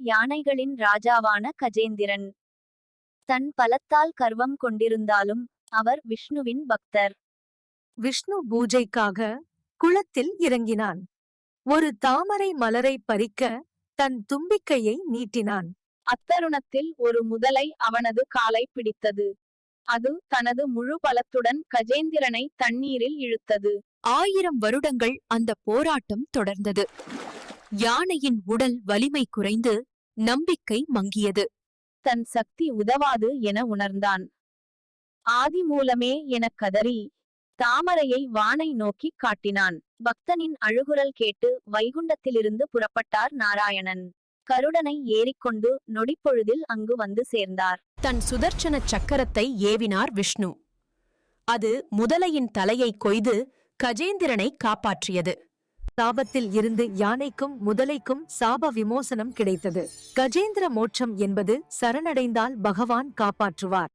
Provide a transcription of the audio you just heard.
யானைகளின் ராஜாவான கஜேந்திரன். தன் பலத்தால் கர்வம் கொண்டிருந்தாலும் அவர் விஷ்ணுவின் பக்தர். விஷ்ணு பூஜைக்காக குளத்தில் இறங்கினான். ஒரு தாமரை மலரை பறிக்க தன் தும்பிக்கையை நீட்டினான். அத்தருணத்தில் ஒரு முதலை அவனது காலை பிடித்தது. அது தனது முழு பலத்துடன் கஜேந்திரனை தண்ணீரில் இழுத்தது. ஆயிரம் வருடங்கள் அந்த போராட்டம் தொடர்ந்தது. யானையின் உடல் வலிமை குறைந்து நம்பிக்கை மங்கியது. தன் சக்தி உதவாது என உணர்ந்தான். ஆதி மூலமே எனக் கதறி தாமரையை வானை நோக்கிக் காட்டினான். பக்தனின் அழுகுரல் கேட்டு வைகுண்டத்திலிருந்து புறப்பட்டார் நாராயணன். கருடனை ஏறிக்கொண்டு நொடிப்பொழுதில் அங்கு வந்து சேர்ந்தார். தன் சுதர்ச்சன சக்கரத்தை ஏவினார் விஷ்ணு. அது முதலையின் தலையை கொய்து கஜேந்திரனை காப்பாற்றியது. சாபத்தில் இருந்து யானைக்கும் முதலைக்கும் சாப விமோசனம் கிடைத்தது. கஜேந்திர மோட்சம் என்பது சரணடைந்தால் பகவான் காப்பாற்றுவார்.